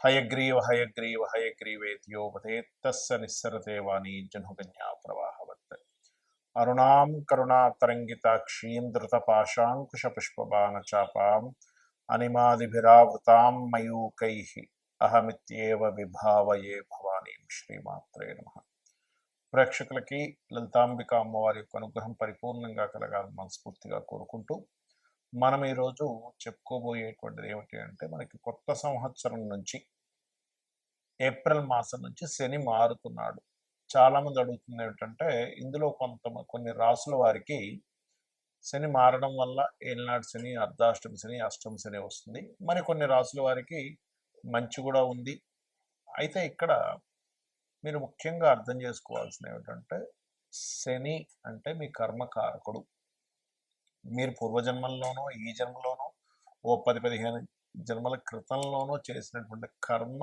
హయగ్రీవ హయగ్రీవ హయగ్రీవేత్యోపతే తస్స నిస్సరతే వాణి జనుగన్యా ప్రవాహవత్. అరుణాం కరుణాతరంగితాక్షీం ధృతపాశాంకుశ పుష్పబాణ చాపాం అనిమాదిభిరావృతాం మయూకై అహమిత్యేవ విభావయే భవానీం శ్రీమాత్రే నమ. ప్రేక్షకులకి లలితాంబిక అమ్మవారి యొక్క అనుగ్రహం పరిపూర్ణంగా కలగాలని మనస్ఫూర్తిగా కోరుకుంటూ మనం ఈరోజు చెప్పుకోబోయేటువంటిది ఏమిటి అంటే మనకి కొత్త సంవత్సరం నుంచి ఏప్రిల్ మాసం నుంచి శని మారుతున్నాడు. చాలామంది అడుగుతుంది ఏమిటంటే ఇందులో కొంత కొన్ని రాసుల వారికి శని మారడం వల్ల ఏలినాడు శని అర్ధాష్టమి శని అష్టమి శని వస్తుంది. మరి కొన్ని రాసుల వారికి మంచి కూడా ఉంది. అయితే ఇక్కడ మీరు ముఖ్యంగా అర్థం చేసుకోవాల్సిన ఏమిటంటే శని అంటే మీ కర్మకారకుడు. మీరు పూర్వజన్మల్లోనో ఈ జన్మలోనో ఓ పది పదిహేను జన్మల క్రితంలోనో చేసినటువంటి కర్మ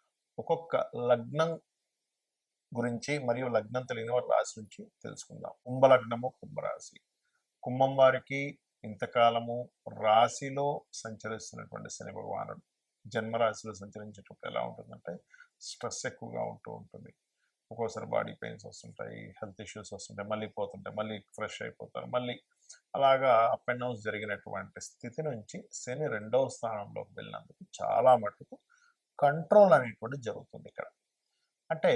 ఒక్కొక్క లగ్నం గురించి మరియు లగ్నం తెలియని వారి రాశి నుంచి తెలుసుకుందాం. కుంభలగ్నము కుంభరాశి. కుంభం వారికి ఇంతకాలము రాశిలో సంచరిస్తున్నటువంటి శని భగవానుడు జన్మరాశిలో సంచరించేటప్పుడు ఎలా ఉంటుందంటే స్ట్రెస్ ఎక్కువగా ఉంటూ ఉంటుంది. ఒక్కోసారి బాడీ పెయిన్స్ వస్తుంటాయి హెల్త్ ఇష్యూస్ వస్తుంటాయి మళ్ళీ పోతుంటాయి మళ్ళీ ఫ్రెష్ అయిపోతారు మళ్ళీ అలాగా అప్ అండ్ డౌన్స్ జరిగినటువంటి స్థితి నుంచి శని రెండవ స్థానంలోకి వెళ్ళినందుకు చాలా మటుకు కంట్రోల్ అనేటువంటి జరుగుతుంది ఇక్కడ. అంటే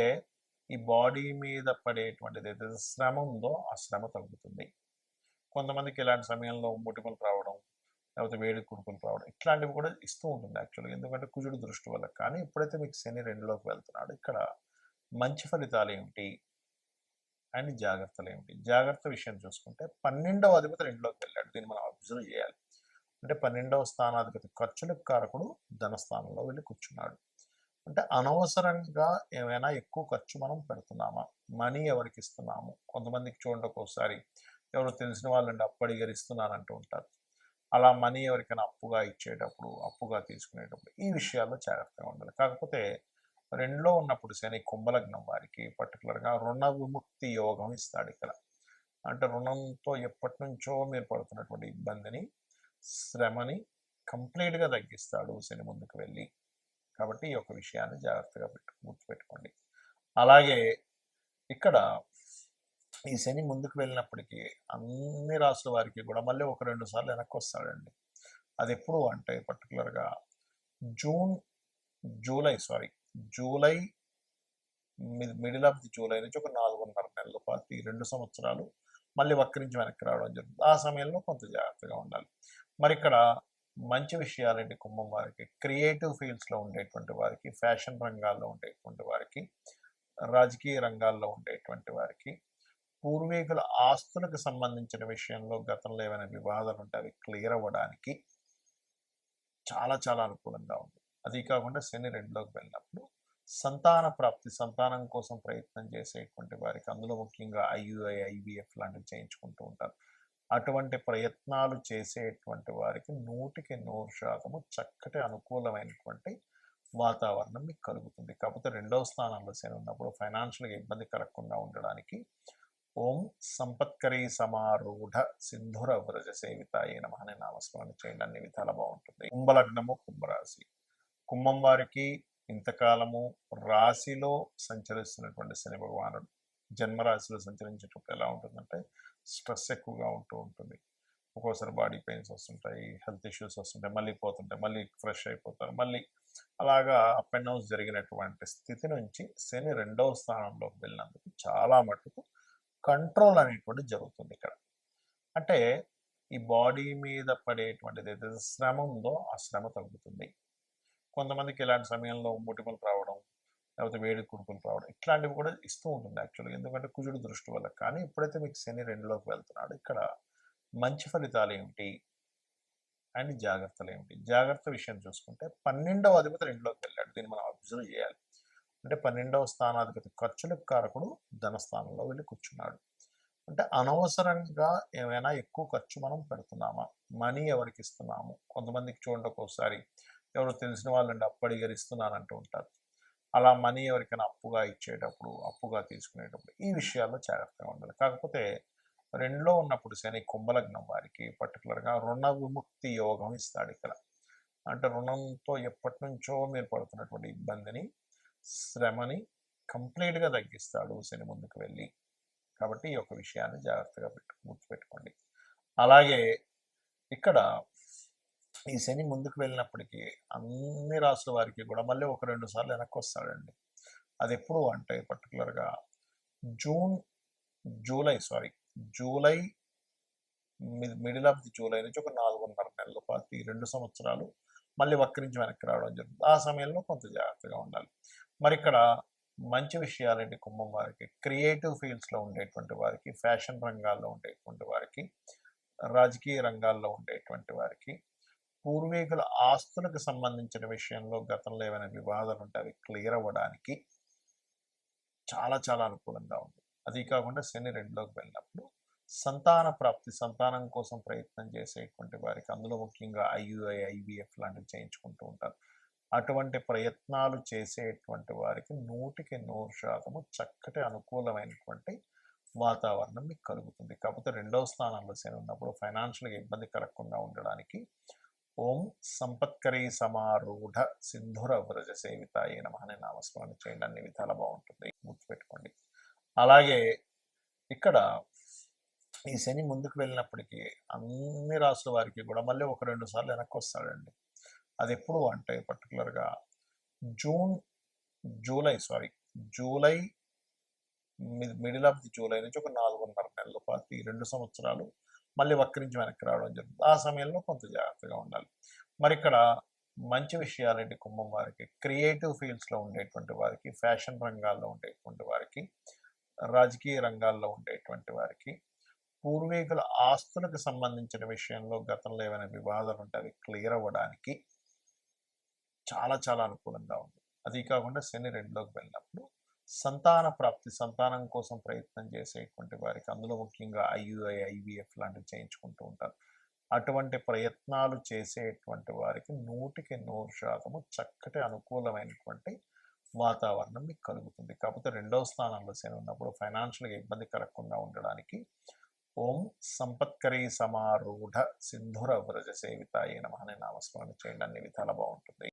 ఈ బాడీ మీద పడేటువంటిది ఏదైతే శ్రమ ఉందో ఆ శ్రమ తగ్గుతుంది. కొంతమందికి ఇలాంటి సమయంలో ముటిమలు రావడం లేకపోతే వేడి కుడుకులు రావడం ఇట్లాంటివి కూడా ఇస్తూ ఉంటుంది యాక్చువల్గా. ఎందుకంటే కుజుడు దృష్టి వల్ల కానీ ఇప్పుడైతే మీకు శని రెండులోకి వెళ్తున్నాడు. ఇక్కడ మంచి ఫలితాలు ఏమిటి? అండ్ జాగ్రత్తలు ఏమిటి? జాగ్రత్త విషయం చూసుకుంటే పన్నెండవ అధిపతి రెండులోకి వెళ్ళాడు. దీన్ని మనం అబ్జర్వ్ చేయాలి. అంటే పన్నెండవ స్థానాధిపతి ఖర్చులకు కారకుడు ధనస్థానంలో వెళ్ళి కూర్చున్నాడు. అంటే అనవసరంగా ఏమైనా ఎక్కువ ఖర్చు మనం పెడుతున్నామా? మనీ ఎవరికి ఇస్తున్నాము? కొంతమందికి చూడండి ఒక్కోసారి ఎవరు తెలిసిన వాళ్ళండి అప్పు అడిగారు ఇస్తున్నారంటూ ఉంటారు. అలా మనీ ఎవరికైనా అప్పుగా ఇచ్చేటప్పుడు అప్పుగా తీసుకునేటప్పుడు ఈ విషయాల్లో జాగ్రత్తగా ఉండాలి. కాకపోతే రెండులో ఉన్నప్పుడు శని కుంభలగ్నం వారికి పర్టికులర్గా రుణ విముక్తి యోగం ఇస్తాడు ఇక్కడ. అంటే రుణంతో ఎప్పటి నుంచో మీరు పడుతున్నటువంటి ఇబ్బందిని శ్రమని కంప్లీట్గా తగ్గిస్తాడు శని ముందుకు వెళ్ళి. కాబట్టి ఈ యొక్క విషయాన్ని జాగ్రత్తగా పెట్టు గుర్తుపెట్టుకోండి. అలాగే ఇక్కడ ఈ శని ముందుకు వెళ్ళినప్పటికీ అన్ని రాసుల వారికి కూడా మళ్ళీ ఒక రెండు సార్లు వెనక్కి వస్తాడండి. అది ఎప్పుడు అంటే పర్టికులర్గా June July sorry July middle of the July నుంచి ఒక నాలుగున్నర నెలల పాటు ఈ రెండు సంవత్సరాలు మళ్ళీ వక్రించి వెనక్కి రావడం జరుగుతుంది. ఆ సమయంలో కొంత జాగ్రత్తగా ఉండాలి. మరి ఇక్కడ మంచి విషయాలండి కుంభం వారికి. క్రియేటివ్ ఫీల్డ్స్లో ఉండేటువంటి వారికి ఫ్యాషన్ రంగాల్లో ఉండేటువంటి వారికి రాజకీయ రంగాల్లో ఉండేటువంటి వారికి పూర్వీకుల ఆస్తులకు సంబంధించిన విషయంలో గతంలో ఏమైనా వివాదాలు ఉంటే అవి క్లియర్ అవ్వడానికి చాలా చాలా అనుకూలంగా ఉంది. అది కాకుండా శని రెండులోకి వెళ్ళినప్పుడు సంతాన ప్రాప్తి సంతానం కోసం ప్రయత్నం చేసేటువంటి వారికి అందులో ముఖ్యంగా ఐయుఐ ఐవిఎఫ్ లాంటివి చేయించుకుంటూ ఉంటారు. అటువంటి ప్రయత్నాలు చేసేటువంటి వారికి నూటికి నూరు శాతము చక్కటి అనుకూలమైనటువంటి వాతావరణం మీకు కలుగుతుంది. కాకపోతే రెండవ స్థానంలో శని ఉన్నప్పుడు ఫైనాన్షియల్గా ఇబ్బంది కలగకుండా ఉండడానికి ఓం సంపత్కరీ సమారూఢ సింధుర వ్రజ సేవితాయ నమ అనే నామస్మరణ చేయండి. అన్ని విధాల బాగుంటుంది. కుంభలగ్నము కుంభరాశి. కుంభం వారికి ఇంతకాలము రాశిలో సంచరిస్తున్నటువంటి శని భగవానుడు జన్మరాశిలో సంచరించేటప్పుడు ఎలా ఉంటుందంటే స్ట్రెస్ ఎక్కువగా ఉంటూ ఉంటుంది. ఒక్కోసారి బాడీ పెయిన్స్ వస్తుంటాయి హెల్త్ ఇష్యూస్ వస్తుంటాయి మళ్ళీ పోతుంటాయి మళ్ళీ ఫ్రెష్ అయిపోతారు మళ్ళీ అలాగా అప్ అండ్ డౌన్స్ జరిగినటువంటి స్థితి నుంచి శని రెండవ స్థానంలోకి వెళ్ళినందుకు చాలా మటుకు కంట్రోల్ అనేటువంటి జరుగుతుంది ఇక్కడ. అంటే ఈ బాడీ మీద పడేటువంటిది ఏదైతే శ్రమ ఉందో ఆ శ్రమ తగ్గుతుంది. కొంతమందికి ఇలాంటి సమయంలో ముటిమలు రావడం లేకపోతే వేడి కుడుకులు రావడం ఇట్లాంటివి కూడా ఇస్తూ ఉంటుంది యాక్చువల్గా ఎందుకంటే కుజుడు దృష్టి వల్ల. కానీ ఇప్పుడైతే మీకు శని రెండులోకి వెళ్తున్నాడు. ఇక్కడ మంచి ఫలితాలు ఏమిటి? అండ్ జాగ్రత్తలు ఏమిటి? జాగ్రత్త విషయం చూసుకుంటే పన్నెండవ అధిపతి రెండులోకి వెళ్ళాడు. దీన్ని మనం అబ్జర్వ్ చేయాలి. అంటే పన్నెండవ స్థానాధిపతి ఖర్చులకు కారకుడు ధనస్థానంలో వెళ్ళి కూర్చున్నాడు. అంటే అనవసరంగా ఏమైనా ఎక్కువ ఖర్చు మనం పెడుతున్నామా? మనీ ఎవరికి ఇస్తున్నాము? కొంతమందికి చూడండి ఒక్కోసారి ఎవరో తెలిసిన వాళ్ళండి అప్పు అడిగరిస్తున్నానంటూ ఉంటారు. అలా మనీ ఎవరికైనా అప్పుగా ఇచ్చేటప్పుడు అప్పుగా తీసుకునేటప్పుడు ఈ విషయాల్లో జాగ్రత్తగా ఉండాలి. కాకపోతే రెండులో ఉన్నప్పుడు శని కుంభలగ్నం వారికి పర్టికులర్గా రుణ విముక్తి యోగం ఇస్తాడు ఇక్కడ. అంటే రుణంతో ఎప్పటి నుంచో మీరు పడుతున్నటువంటి ఇబ్బందిని శ్రమని కంప్లీట్గా తగ్గిస్తాడు శని ముందుకు వెళ్ళి. కాబట్టి ఈ యొక్క విషయాన్ని జాగ్రత్తగా పెట్టు గుర్తుపెట్టుకోండి. అలాగే ఇక్కడ ఈ శని ముందుకు వెళ్ళినప్పటికీ అన్ని రాసుల వారికి కూడా మళ్ళీ ఒక రెండు సార్లు వెనక్కి వస్తాడండి. అది ఎప్పుడు అంటే పర్టికులర్గా June July sorry July middle of the July నుంచి ఒక నాలుగున్నర నెలల పాటు ఈ రెండు సంవత్సరాలు మళ్ళీ వక్రించి వెనక్కి రావడం జరుగుతుంది. ఆ సమయంలో కొంత జాగ్రత్తగా ఉండాలి. మరి ఇక్కడ మంచి విషయాలండి కుంభం వారికి. క్రియేటివ్ ఫీల్డ్స్లో ఉండేటువంటి వారికి ఫ్యాషన్ రంగాల్లో ఉండేటువంటి వారికి రాజకీయ రంగాల్లో ఉండేటువంటి వారికి పూర్వీకుల ఆస్తులకు సంబంధించిన విషయంలో గతంలో ఏమైనా వివాదాలు ఉంటే అవి క్లియర్ అవ్వడానికి చాలా చాలా అనుకూలంగా ఉంది. అది కాకుండా శని రెండులోకి వెళ్ళినప్పుడు సంతాన ప్రాప్తి సంతానం కోసం ప్రయత్నం చేసేటువంటి వారికి అందులో ముఖ్యంగా ఐయుఐ ఐవిఎఫ్ లాంటివి చేయించుకుంటూ ఉంటారు. అటువంటి ప్రయత్నాలు చేసేటువంటి వారికి నూటికి నూరు శాతము చక్కటి అనుకూలమైనటువంటి వాతావరణం మీకు కలుగుతుంది. కాకపోతే రెండవ స్థానంలో శని ఉన్నప్పుడు ఫైనాన్షియల్గా ఇబ్బంది కలగకుండా ఉండడానికి ఓం సంపత్కరీ సమారూఢ సింధుర వ్రజ సేవితాయ నమ అనే నామస్మరణ చేయండి. అన్ని విధాల బాగుంటుంది. గుర్తుపెట్టుకోండి. అలాగే ఇక్కడ ఈ శని ముందుకు వెళ్ళినప్పటికీ అన్ని రాసుల వారికి కూడా మళ్ళీ ఒక రెండు సార్లు వెనక్కి వస్తాడండి. అది ఎప్పుడు అంటే పర్టికులర్గా June July sorry July middle of the July నుంచి ఒక నాలుగున్నర నెలల పాటు ఈ రెండు సంవత్సరాలు మళ్ళీ వక్రించి వెనక్కి రావడం జరుగుతుంది. ఆ సమయంలో కొంత జాగ్రత్తగా ఉండాలి. మరి ఇక్కడ మంచి విషయాలంటే కుంభం వారికి. క్రియేటివ్ ఫీల్డ్స్లో ఉండేటువంటి వారికి ఫ్యాషన్ రంగాల్లో ఉండేటువంటి వారికి రాజకీయ రంగాల్లో ఉండేటువంటి వారికి పూర్వీకుల ఆస్తులకు సంబంధించిన విషయంలో గతంలో ఏమైనా వివాదాలు ఉంటే అవి క్లియర్ అవ్వడానికి చాలా చాలా అనుకూలంగా ఉంది. అది కాకుండా శని రెండులోకి వెళ్ళినప్పుడు సంతాన ప్రాప్తి సంతానం కోసం ప్రయత్నం చేసేటువంటి వారికి అందులో ముఖ్యంగా ఐయుఐ ఐవిఎఫ్ లాంటివి చేయించుకుంటూ ఉంటారు. అటువంటి ప్రయత్నాలు చేసేటువంటి వారికి నూటికి నూరు శాతము చక్కటి అనుకూలమైనటువంటి వాతావరణం మీకు కలుగుతుంది. కాకపోతే రెండవ స్థానంలో శని ఉన్నప్పుడు ఫైనాన్షియల్గా ఇబ్బంది కలగకుండా ఉండడానికి ఓం సంపత్కరీ సమారూఢ సింధుర వ్రజ సేవిత అయిన మహని నామస్మరణ చేయండి. అన్ని విధాల బాగుంటుంది.